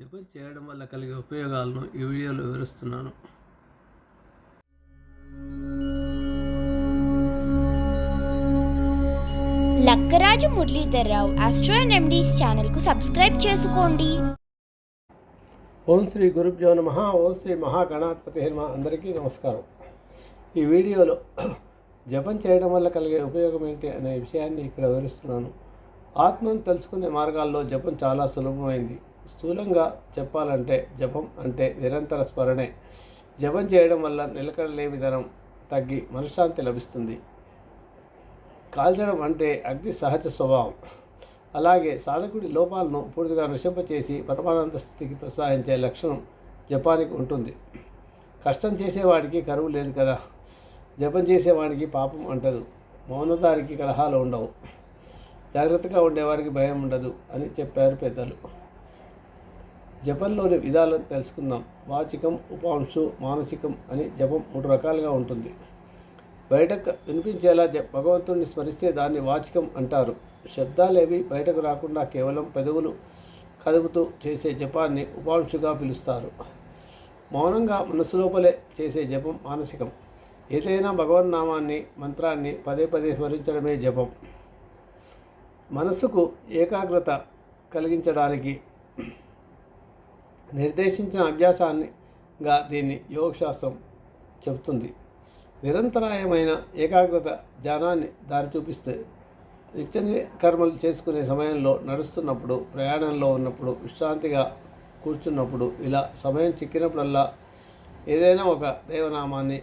జపం చేయడం వల్ల కలిగే ఉపయోగాలను ఈ వీడియోలో వివరిస్తున్నాను. లక్కరాజు మురళీధర్రావు ఆస్ట్రో రెమెడీస్ ఛానల్కు సబ్స్క్రైబ్ చేసుకోండి. ఓం శ్రీ గురుభ్యో నమ. ఓం శ్రీ మహాగణాధిపతి నమ అందరికీ నమస్కారం. ఈ వీడియోలో జపం చేయడం వల్ల కలిగే ఉపయోగం ఏంటి అనే విషయాన్ని ఇక్కడ వివరిస్తున్నాను. ఆత్మను తెలుసుకునే మార్గాల్లో జపం చాలా సులభమైంది. స్థూలంగా చెప్పాలంటే జపం అంటే నిరంతర స్మరణే. జపం చేయడం వల్ల నిలకడలేని విధానం తగ్గి మనశ్శాంతి లభిస్తుంది. కాల్చడం అంటే అగ్ని సహజ స్వభావం. అలాగే సాధకుడి లోపాలను పూర్తిగా నశింపచేసి పరమానంద స్థితికి ప్రసాదించే లక్షణం జపానికి ఉంటుంది. కష్టం చేసేవాడికి కరువు లేదు కదా. జపం చేసేవాడికి పాపం అంటదు. మౌనదారికి కలహాలు ఉండవు. జాగ్రత్తగా ఉండేవారికి భయం ఉండదు అని చెప్పారు పెద్దలు. జపంలోని విధాలను తెలుసుకుందాం. వాచికం ఉపాంశు మానసికం అని జపం మూడు రకాలుగా ఉంటుంది. బయటకు వినిపించేలా జ భగవంతుడిని స్మరిస్తే దాన్ని వాచికం అంటారు. శబ్దాలేవి బయటకు రాకుండా కేవలం పెదవులు కదుపుతూ చేసే జపాన్ని ఉపాంశుగా పిలుస్తారు. మౌనంగా మనసు లోపలే చేసే జపం మానసికం. ఏదైనా భగవన్నామాన్ని మంత్రాన్ని పదే పదే స్మరించడమే జపం. మనసుకు ఏకాగ్రత కలిగించడానికి నిర్దేశించిన అభ్యాసాన్నిగా దీన్ని యోగశాస్త్రం చెబుతుంది. నిరంతరాయమైన ఏకాగ్రత ధ్యానాన్ని దారి చూపిస్తే నిత్య కర్మలు చేసుకునే సమయంలో నడుస్తున్నప్పుడు ప్రయాణంలో ఉన్నప్పుడు విశ్రాంతిగా కూర్చున్నప్పుడు ఇలా సమయం చిక్కినప్పుడల్లా ఏదైనా ఒక దైవనామాన్ని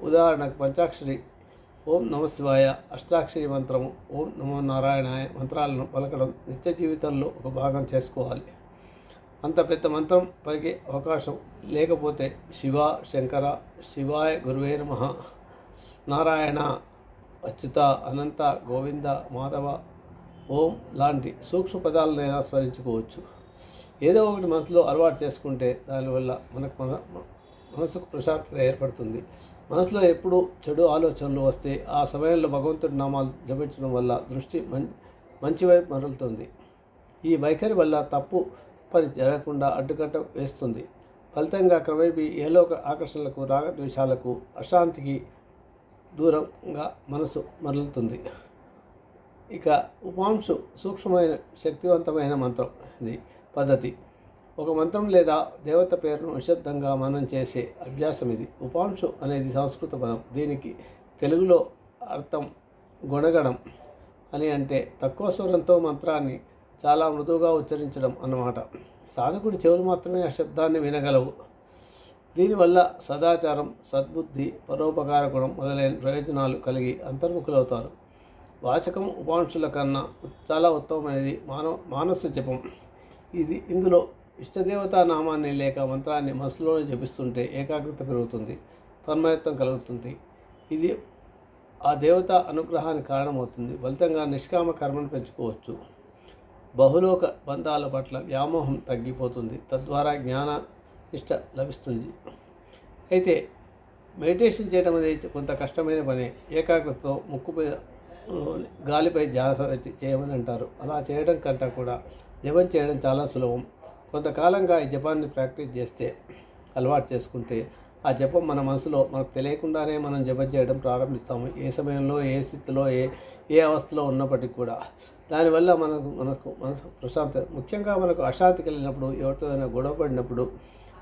ఉదాహరణకు పంచాక్షరి ఓం నమశివాయ అష్టాక్షరి మంత్రము ఓం నమో నారాయణాయ మంత్రాలను పలకడం నిత్య జీవితంలో ఒక భాగం చేసుకోవాలి. అంత పెద్ద మంత్రం పలికే అవకాశం లేకపోతే శివ శంకర శివాయ గురువే నమ. నారాయణ అచ్యుత అనంత గోవింద మాధవ ఓం లాంటి సూక్ష్మ పదాలనైనా స్మరించుకోవచ్చు ఏదో ఒకటి మనసులో అలవాటు చేసుకుంటే దానివల్ల మనకు మన మనసుకు ప్రశాంతత ఏర్పడుతుంది. మనసులో ఎప్పుడు చెడు ఆలోచనలు వస్తే ఆ సమయంలో భగవంతుడి నామాలు జపించడం వల్ల దృష్టి మం మంచి వైపు మరలుతుంది. ఈ వైఖరి వల్ల తప్పు పని జరగకుండా అడ్డుకట్ట వేస్తుంది. ఫలితంగా క్రమేపీ ఏలోక ఆకర్షణలకు రాగద్వేషాలకు అశాంతికి దూరంగా మనసు మరలుతుంది. ఇక ఉపాంశు సూక్ష్మమైన శక్తివంతమైన మంత్రం. ఇది పద్ధతి. ఒక మంత్రం లేదా దేవత పేరును నిశ్శబ్దంగా మనం చేసే అభ్యాసం ఇది. ఉపాంశు అనేది సంస్కృత పదం. దీనికి తెలుగులో అర్థం గుణగణం అని అంటే తక్కువ స్వరంతో మంత్రాన్ని చాలా మృదువుగా ఉచ్చరించడం అన్నమాట. సాధకుడి చెవులు మాత్రమే ఆ శబ్దాన్ని వినగలవు. దీనివల్ల సదాచారం సద్బుద్ధి పరోపకార గుణం మొదలైన ప్రయోజనాలు కలిగి అంతర్ముఖులవుతారు. వాచకం ఉపాంశుల కన్నా చాలా ఉత్తమమైనది మానవ మానస జపం. ఇది ఇందులో ఇష్టదేవతా నామాన్ని లేక మంత్రాన్ని మనసులోనే జపిస్తుంటే ఏకాగ్రత పెరుగుతుంది తన్మయత్వం కలుగుతుంది. ఇది ఆ దేవత అనుగ్రహానికి కారణమవుతుంది. ఫలితంగా నిష్కామ కర్మను పెంచుకోవచ్చు. బహులోక బంధాల పట్ల వ్యామోహం తగ్గిపోతుంది. తద్వారా జ్ఞాన నిష్ట లభిస్తుంది. అయితే మెడిటేషన్ చేయడం అనేది కొంత కష్టమైన పని. ఏకాగ్రతతో ముక్కుపై గాలిపై ధ్యాస చేయమని అంటారు. అలా చేయడం కంటే కూడా జపం చేయడం చాలా సులభం. కొంతకాలంగా ఈ జపాన్ని ప్రాక్టీస్ చేస్తే అలవాటు చేసుకుంటే ఆ జపం మన మనసులో మనకు తెలియకుండానే మనం జపం చేయడం ప్రారంభిస్తాము. ఏ సమయంలో ఏ స్థితిలో ఏ ఏ అవస్థలో ఉన్నప్పటికీ కూడా. దానివల్ల మనకు మనకు మనసు ప్రశాంత ముఖ్యంగా మనకు అశాంతి కలిగినప్పుడు ఎవరితో గొడవ పడినప్పుడు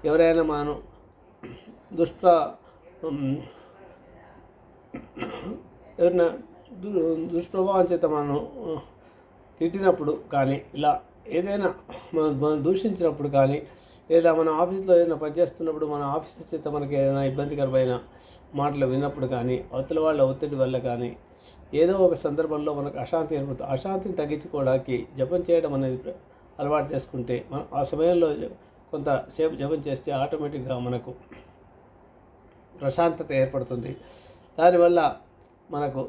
ఎవరైనా మనం దుష్ప్ర ఎవరైనా దు దుష్ప్రభావం చేత మనం తిట్టినప్పుడు కానీ ఇలా ఏదైనా మనం దూషించినప్పుడు కానీ లేదా మన ఆఫీస్లో ఏదైనా పనిచేస్తున్నప్పుడు మన ఆఫీస్ చేత మనకి ఏదైనా ఇబ్బందికరమైన మాటలు విన్నప్పుడు కానీ అవతల వాళ్ళ ఒత్తిడి వల్ల కానీ ఏదో ఒక సందర్భంలో మనకు అశాంతి ఏర్పడుతుంది. అశాంతిని తగ్గించుకోవడానికి జపం చేయడం అనేది అలవాటు చేసుకుంటే మనం ఆ సమయంలో కొంతసేపు జపం చేస్తే ఆటోమేటిక్గా మనకు ప్రశాంతత ఏర్పడుతుంది. దానివల్ల మనకు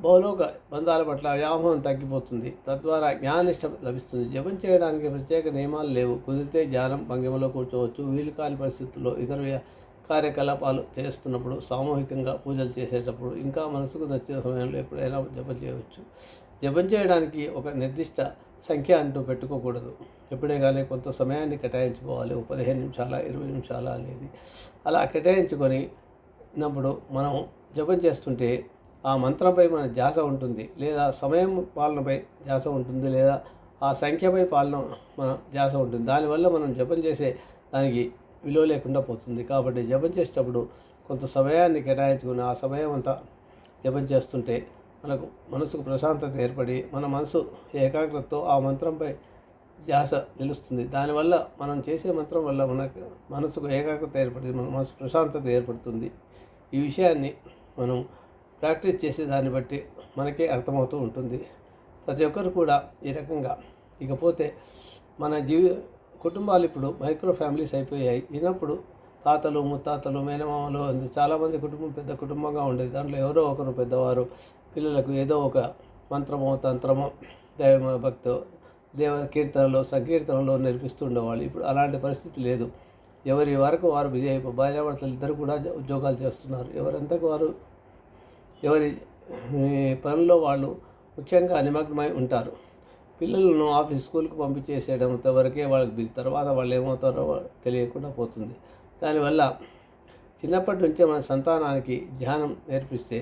భౌలోక బంధాల పట్ల వ్యామోహం తగ్గిపోతుంది. తద్వారా జ్ఞానిష్టం లభిస్తుంది. జపం చేయడానికి ప్రత్యేక నియమాలు లేవు. కుదిరితే ధ్యానం భంగిమలో కూర్చోవచ్చు. వీలు కాని పరిస్థితుల్లో ఇతర కార్యకలాపాలు చేస్తున్నప్పుడు సామూహికంగా పూజలు చేసేటప్పుడు ఇంకా మనసుకు నచ్చిన సమయంలో ఎప్పుడైనా జపం చేయవచ్చు. జపం చేయడానికి ఒక నిర్దిష్ట సంఖ్య అంటూ పెట్టుకోకూడదు. ఎప్పుడే కానీ కొంత సమయాన్ని కేటాయించుకోవాలి. ఒక పదిహేను నిమిషాల ఇరవై నిమిషాల అనేది. అలా కేటాయించుకొని ఉన్నప్పుడు మనం జపం చేస్తుంటే ఆ మంత్రంపై మన ధ్యాస ఉంటుంది. లేదా సమయం పాలనపై ధ్యాస ఉంటుంది. లేదా ఆ సంఖ్యపై పాలన మన ధ్యాస ఉంటుంది. దానివల్ల మనం జపం చేసే దానికి విలువ లేకుండా పోతుంది. కాబట్టి జపం చేసేటప్పుడు కొంత సమయాన్ని కేటాయించుకుని ఆ సమయం అంతా జపం చేస్తుంటే మనకు మనసుకు ప్రశాంతత ఏర్పడి మన మనసు ఏకాగ్రతతో ఆ మంత్రంపై ధ్యాస నిలుస్తుంది. దానివల్ల మనం చేసే మంత్రం వల్ల మనకు మనసుకు ఏకాగ్రత ఏర్పడి మన మనసు ప్రశాంతత ఏర్పడుతుంది. ఈ విషయాన్ని మనం ప్రాక్టీస్ చేసే దాన్ని బట్టి మనకే అర్థమవుతూ ఉంటుంది. ప్రతి ఒక్కరు కూడా ఈ రకంగా. ఇకపోతే మన జీవి కుటుంబాలు ఇప్పుడు మైక్రో ఫ్యామిలీస్ అయిపోయాయి. ఈనప్పుడు తాతలు ముత్తాతలు మేనమామలు చాలామంది కుటుంబం పెద్ద కుటుంబంగా ఉండేది. దాంట్లో ఎవరో ఒకరు పెద్దవారు. పిల్లలకు ఏదో ఒక మంత్రమో తంత్రమో దైవ భక్తో దేవ కీర్తనలో సంకీర్తనలో నేర్పిస్తూ ఉండేవాళ్ళు. ఇప్పుడు అలాంటి పరిస్థితి లేదు. ఎవరి వరకు వారు బిజీ అయిపో భార్యాభర్తలు ఇద్దరు కూడా ఉద్యోగాలు చేస్తున్నారు. ఎవరంతకు వారు ఎవరి పనుల్లో వాళ్ళు ముఖ్యంగా నిమగ్నమై ఉంటారు. పిల్లలను ఆఫీస్ స్కూల్కి పంపించేసేయడంతో వరకే వాళ్ళకి తర్వాత వాళ్ళు ఏమవుతారో తెలియకుండా పోతుంది. దానివల్ల చిన్నప్పటి నుంచే మన సంతానానికి ధ్యానం నేర్పిస్తే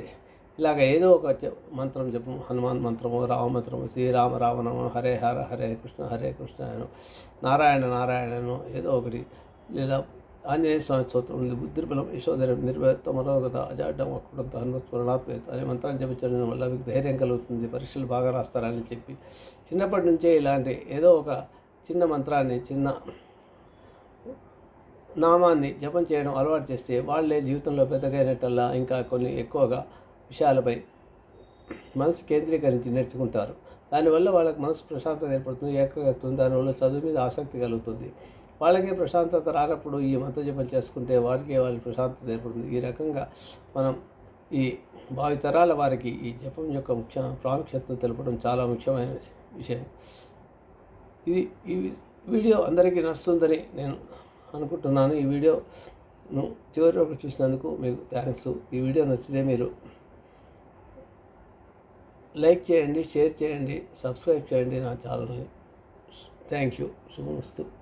ఇలాగ ఏదో ఒక చె- మంత్రం చెప్పు హనుమాన్ మంత్రము రామ మంత్రము శ్రీరామ రామనము హరే హర హరే కృష్ణ హరే కృష్ణ నారాయణ నారాయణను ఏదో ఒకటి లేదా ఆంజనేయ స్వామి స్తోత్రం ఉంది బుద్ధిర్బలం యశోధరం నిర్వేత్త మనోగత అజాడ్డం అక్కడంతో హనుమత్పురణాత్మేత అనే మంత్రాన్ని జపించడం వల్ల మీకు ధైర్యం కలుగుతుంది। పరీక్షలు బాగా రాస్తారని చెప్పి చిన్నప్పటి నుంచే ఇలాంటి ఏదో ఒక చిన్న మంత్రాన్ని చిన్న నామాన్ని జపం చేయడం అలవాటు చేస్తే వాళ్ళే జీవితంలో పెద్దగైనట్టల్లా ఇంకా కొన్ని ఎక్కువగా విషయాలపై మనసు కేంద్రీకరించి నేర్చుకుంటారు। దానివల్ల వాళ్ళకి మనసు ప్రశాంతత ఏర్పడుతుంది ఏకాగ్రత దానివల్ల చదువు మీద ఆసక్తి కలుగుతుంది। వాళ్ళకే ప్రశాంతత రానప్పుడు ఈ మంత్ర జపం చేసుకుంటే వారికి వాళ్ళ ప్రశాంతత ఏర్పడుతుంది. ఈ రకంగా మనం ఈ భావితరాల వారికి ఈ జపం యొక్క ముఖ్య ప్రాముఖ్యతను తెలపడం చాలా ముఖ్యమైన విషయం. ఇది ఈ వీడియో అందరికీ నచ్చుతుందని నేను అనుకుంటున్నాను. ఈ వీడియోను చివరి వరకు చూసినందుకు మీకు థ్యాంక్స్ ఈ వీడియో నచ్చితే మీరు లైక్ చేయండి షేర్ చేయండి సబ్స్క్రైబ్ చేయండి నా ఛానల్ని. Thank you Subhamastu.